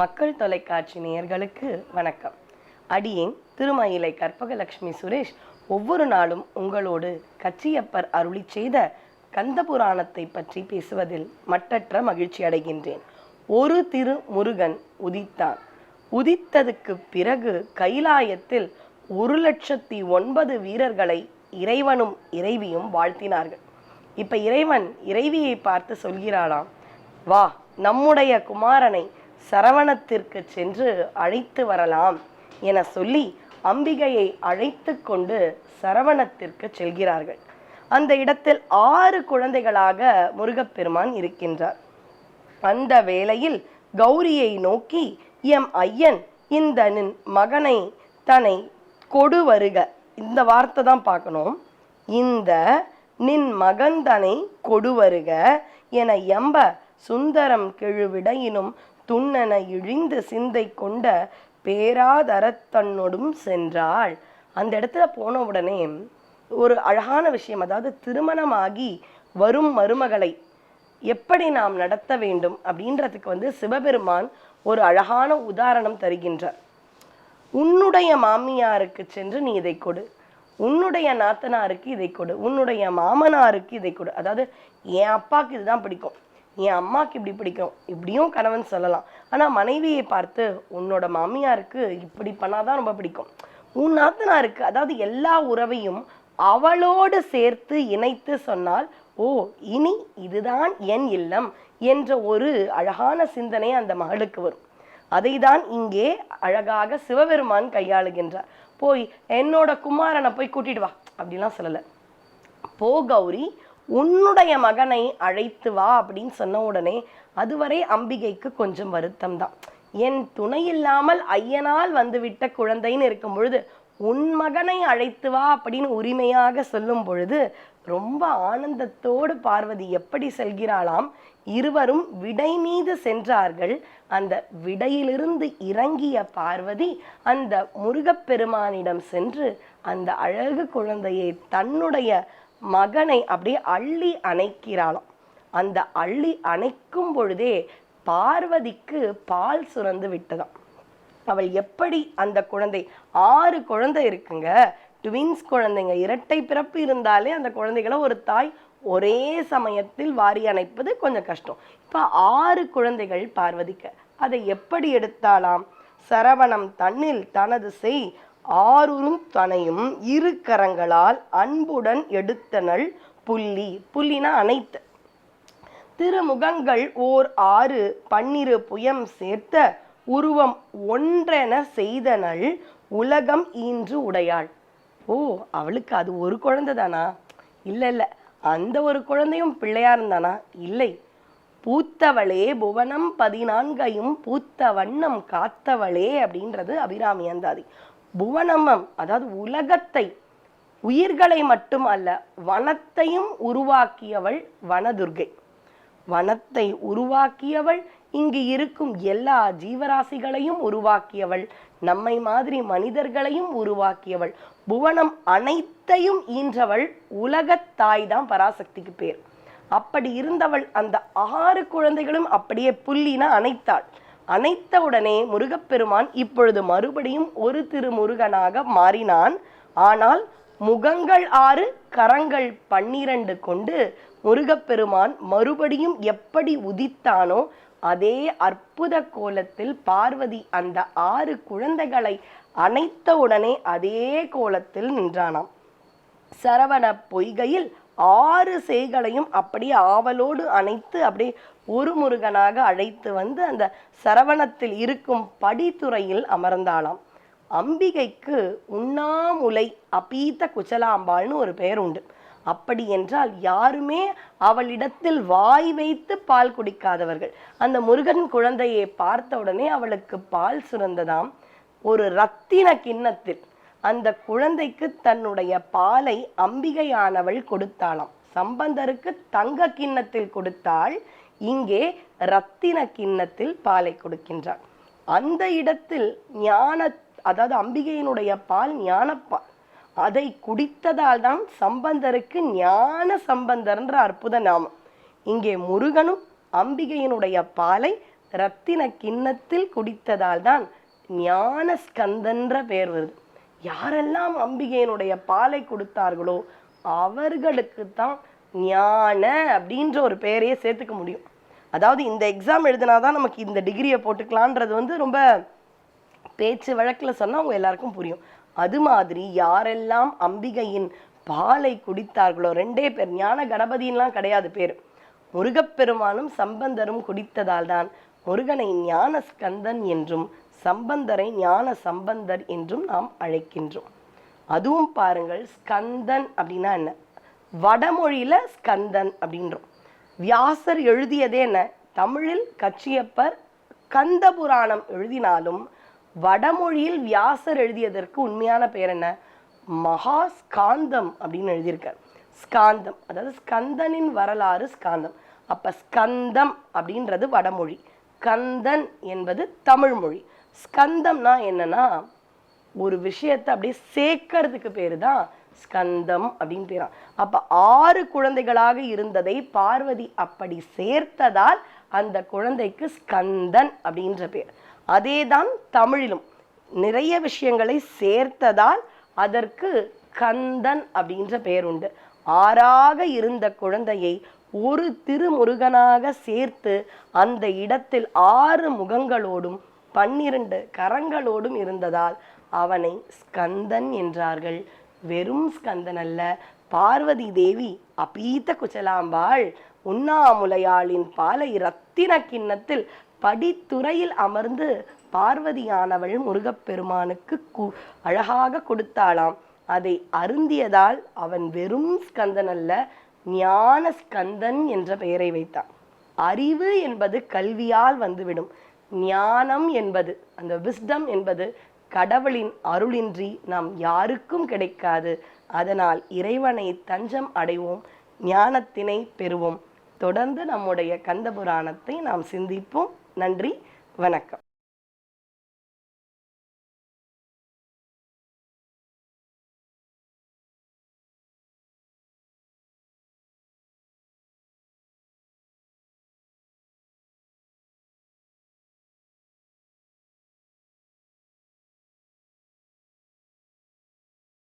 மக்கள் தொலைக்காட்சி நேயர்களுக்கு வணக்கம். அடியேன் திருமயிலை கற்பகலட்சுமி சுரேஷ். ஒவ்வொரு நாளும் உங்களோடு கச்சியப்பர் அருளி செய்த கந்த புராணத்தை பற்றி பேசுவதில் மட்டற்ற மகிழ்ச்சி அடைகின்றேன். ஒரு திரு முருகன் உதித்தான். உதித்ததுக்கு பிறகு கைலாயத்தில் ஒரு லட்சத்தி ஒன்பது வீரர்களை இறைவனும் இறைவியும் வாழ்த்தினார்கள். இப்ப இறைவன் இறைவியை பார்த்து சொல்கிறாளாம் வா நம்முடைய குமாரனை சரவணத்திற்கு சென்று அழைத்து வரலாம் என சொல்லி அம்பிகையை அழைத்து கொண்டு சரவணத்திற்கு செல்கிறார்கள். அந்த இடத்தில் ஆறு குழந்தைகளாக முருகப்பெருமான் இருக்கின்றார். அந்த வேளையில் கௌரியை நோக்கி எம் ஐயன் இந்த நின் மகனை தன்னை கொடு வருக. இந்த வார்த்தை தான் பார்க்கணும். இந்த நின் மகன் தனை கொடு வருக என எம்ப சுந்தரம் கெழுவிடையினும் துண்ணென இழிந்து சிந்தை கொண்ட பேராதரத்தன்னொடும் சென்றாள். அந்த இடத்துல போன உடனே ஒரு அழகான விஷயம் அதாவது திருமணமாகி வரும் மருமகளை எப்படி நாம் நடத்த வேண்டும் அப்படின்றதுக்கு வந்து சிவபெருமான் ஒரு அழகான உதாரணம் தருகின்றார். உன்னுடைய மாமியாருக்கு சென்று நீ இதை கொடு. உன்னுடைய நாத்தனாருக்கு இதை கொடு. உன்னுடைய மாமனாருக்கு இதை கொடு. அதாவது என் அப்பாவுக்கு இதுதான் பிடிக்கும். என் அம்மாவுக்கு இப்படி பிடிக்கும். இப்படியும் கணவன் சொல்லலாம். ஆனா மனைவியை பார்த்து உன்னோட மாமியாருக்கு இப்படி பண்ணாதான் ரொம்ப பிடிக்கும். உன் நாத்தனாருக்கு அதாவது எல்லா உறவையும் அவளோடு சேர்த்து இணைத்து சொன்னால் ஓ இனி இதுதான் என் இல்லம் என்ற ஒரு அழகான சிந்தனை அந்த மகளுக்கு வரும். அதைதான் இங்கே அழகாக சிவபெருமான் கையாளுகின்றார். போய் என்னோட குமாரனை போய் கூட்டிட்டு வா. அப்படிலாம் சொல்லலை. போ கௌரி. உன்னுடைய மகனை அழைத்து வா அப்படின்னு சொன்ன உடனே அதுவரை அம்பிகைக்கு கொஞ்சம் வருத்தம் தான் என் துணை இல்லாமல் ஐயனால் வந்துவிட்ட குழந்தைன்னு இருக்கும் பொழுது உன் மகனை அழைத்து வா அப்படின்னு உரிமையாக சொல்லும் பொழுது ரொம்ப ஆனந்தத்தோடு பார்வதி எப்படி செல்கிறாளாம்? இருவரும் விடை மீது சென்றார்கள். அந்த விடையிலிருந்து இறங்கிய பார்வதி அந்த முருகப்பெருமானிடம் சென்று அந்த அழகு குழந்தையை தன்னுடைய மகனை அப்படியே அள்ளி அணைக்கிறாளாம். அந்த அள்ளி அணைக்கும் பொழுதே பார்வதிக்கு பால் சுரந்து விட்டதாம். அவள் எப்படி அந்த குழந்தை ஆறு குழந்தை இருக்குங்க. ட்வின்ஸ் குழந்தைங்க இரட்டை பிறப்பு இருந்தாலே அந்த குழந்தைகளை ஒரு தாய் ஒரே சமயத்தில் வாரி அணைப்பது கொஞ்சம் கஷ்டம். இப்ப ஆறு குழந்தைகள் பார்வதிக்க. அதை எப்படி எடுத்தாலாம் சரவணம் தன்னில் தனது செய் ஆறுரும் தனையும் இரு கரங்களால் அன்புடன் எடுத்தனள் புள்ளி. புள்ளினா அனைத்து. திருமுகங்கள் ஓர் ஆறு பன்னிரு புயம் சேர்த்த உருவம் ஒன்றென செய்தனள் உலகம் ஈன்று உடையாள். ஓ அவளுக்கு அது ஒரு குழந்தை தானா? இல்ல இல்ல. அந்த ஒரு குழந்தையும் பிள்ளையா இருந்தானா இல்லை. பூத்தவளே புவனம் பதினான்கையும் பூத்த வண்ணம் காத்தவளே அப்படின்றது அபிராமி அந்தாதி. புவனமம் அதாவது உலகத்தை உயிர்களை மட்டும் அல்ல வனத்தையும் உருவாக்கியவள் வனதுர்கை. வனத்தை உருவாக்கியவள் இங்கு இருக்கும் எல்லா ஜீவராசிகளையும் உருவாக்கியவள் நம்மை மாதிரி மனிதர்களையும் உருவாக்கியவள். புவனம் அனைத்தையும் ஈன்றவள் உலகத்தாய் தான் பராசக்திக்கு பேர். அப்படி இருந்தவள் அந்த ஆறு குழந்தைகளும் அப்படியே புள்ளின அணைத்தாள். அணைத்தவுடனே முருகப்பெருமான் இப்பொழுது மறுபடியும் ஒரு திருமுருகனாக மாறினான். ஆனால் முகங்கள் ஆறு கரங்கள் பன்னிரண்டு கொண்டு முருகப்பெருமான் மறுபடியும் எப்படி உதித்தானோ அதே அற்புத கோலத்தில் பார்வதி அந்த ஆறு குழந்தைகளை அணைத்தவுடனே அதே கோலத்தில் நின்றானாம். சரவண பொய்கையில் ஆறு செய்களையும் அப்படியே ஆவலோடு அணைத்து அப்படியே ஒரு முருகனாக அழைத்து வந்து அந்த சரவணத்தில் இருக்கும் படித்துறையில் அமர்ந்தாளாம். அம்பிகைக்கு உண்ணாமுலை அபீத குச்சலாம்பாள்னு ஒரு பெயர் உண்டு. அப்படி என்றால் யாருமே அவளிடத்தில் வாய் வைத்து பால் குடிக்காதவர்கள். அந்த முருகன் குழந்தையை பார்த்த உடனே அவளுக்கு பால் சுரந்ததாம். ஒரு ரத்தின கிண்ணத்தில் அந்த குழந்தைக்கு தன்னுடைய பாலை அம்பிகையானவள் கொடுத்தாளாம். சம்பந்தருக்கு தங்க கிண்ணத்தில் கொடுத்தாள். இங்கே ரத்தின கிண்ணத்தில் பாலை கொடுக்கின்றார். அந்த இடத்தில் ஞான அதாவது அம்பிகையினுடைய பால் ஞானப்பால். அதை குடித்ததால் தான் சம்பந்தருக்கு ஞான சம்பந்தர்ன்ற அற்புத நாமம். இங்கே முருகனும் அம்பிகையினுடைய பாலை ரத்தின கிண்ணத்தில் குடித்ததால் தான் ஞான ஸ்கந்தன்ற பெயர் வருது. யாரெல்லாம் அம்பிகையினுடைய பாலை கொடுத்தார்களோ அவர்களுக்கு தான் ஞான அப்படின்ற ஒரு பெயரையே சேர்த்துக்க முடியும். அதாவது இந்த எக்ஸாம் எழுதினாதான் நமக்கு இந்த டிகிரியை போட்டுக்கலான்றது வந்து ரொம்ப பேச்சு வழக்கில் சொன்னால் அவங்க எல்லாருக்கும் புரியும். அது மாதிரி யாரெல்லாம் அம்பிகையின் பாலை குடித்தார்களோ ரெண்டே பேர் ஞான கணபதின்லாம் கிடையாது பேர். முருகப்பெருமானும் சம்பந்தரும் குடித்ததால் தான் முருகனை ஞான ஸ்கந்தன் என்றும் சம்பந்தரை ஞான சம்பந்தர் என்றும் நாம் அழைக்கின்றோம். அதுவும் பாருங்கள் ஸ்கந்தன் அப்படின்னா என்ன? வடமொழியில் ஸ்கந்தன் அப்படின்றோம். வியாசர் எழுதியதே என்ன? தமிழில் கச்சியப்பர் கந்த புராணம் எழுதினாலும் வடமொழியில் வியாசர் எழுதியதற்கு உண்மையான பெயர் என்ன? மகா ஸ்காந்தம் அப்படின்னு எழுதியிருக்கார். ஸ்காந்தம் அதாவது ஸ்கந்தனின் வரலாறு ஸ்காந்தம். அப்போ ஸ்கந்தம் அப்படின்றது வடமொழி. கந்தன் என்பது தமிழ் மொழி. ஸ்கந்தம்னா என்னன்னா ஒரு விஷயத்தை அப்படியே சேர்க்கறதுக்கு பேர் தான் ஸ்கந்தம் அப்படின்னு பேரான் அப்போ ஆறு குழந்தைகளாக இருந்ததை பார்வதி அப்படி சேர்த்ததால் அந்த குழந்தைக்கு ஸ்கந்தன் அப்படின்ற பேர். அதேதான் தமிழிலும் நிறைய விஷயங்களை சேர்த்ததால் அதற்கு கந்தன் அப்படின்ற பெயர் உண்டு ஆறாக இருந்த குழந்தையை ஒரு திருமுருகனாக சேர்த்து அந்த இடத்தில் ஆறு முகங்களோடும் பன்னிரண்டு கரங்களோடும் இருந்ததால் அவனை ஸ்கந்தன் என்றார்கள். வெறும் ஸ்கந்தன் அல்ல பார்வதி தேவி அபீத்த குச்சலாம்பாள் உண்ணாமுலையாளின் பாலை ரத்தின கிண்ணத்தில் படித்துறையில் அமர்ந்து பார்வதியானவள் முருகப்பெருமானுக்கு கு அழகாக கொடுத்தாளாம். அதை அருந்தியதால் அவன் வெறும் ஸ்கந்தன் அல்ல ஞான ஸ்கந்தன் என்ற பெயரை வைத்தான். அறிவு என்பது கல்வியால் வந்துவிடும். ஞானம் என்பது அந்த விஸ்டம் என்பது கடவுளின் அருளின்றி நாம் யாருக்கும் கிடைக்காது. அதனால் இறைவனை தஞ்சம் அடைவோம் ஞானத்தினை பெறுவோம். தொடர்ந்து நம்முடைய கந்த புராணத்தை நாம் சிந்திப்போம். நன்றி வணக்கம்.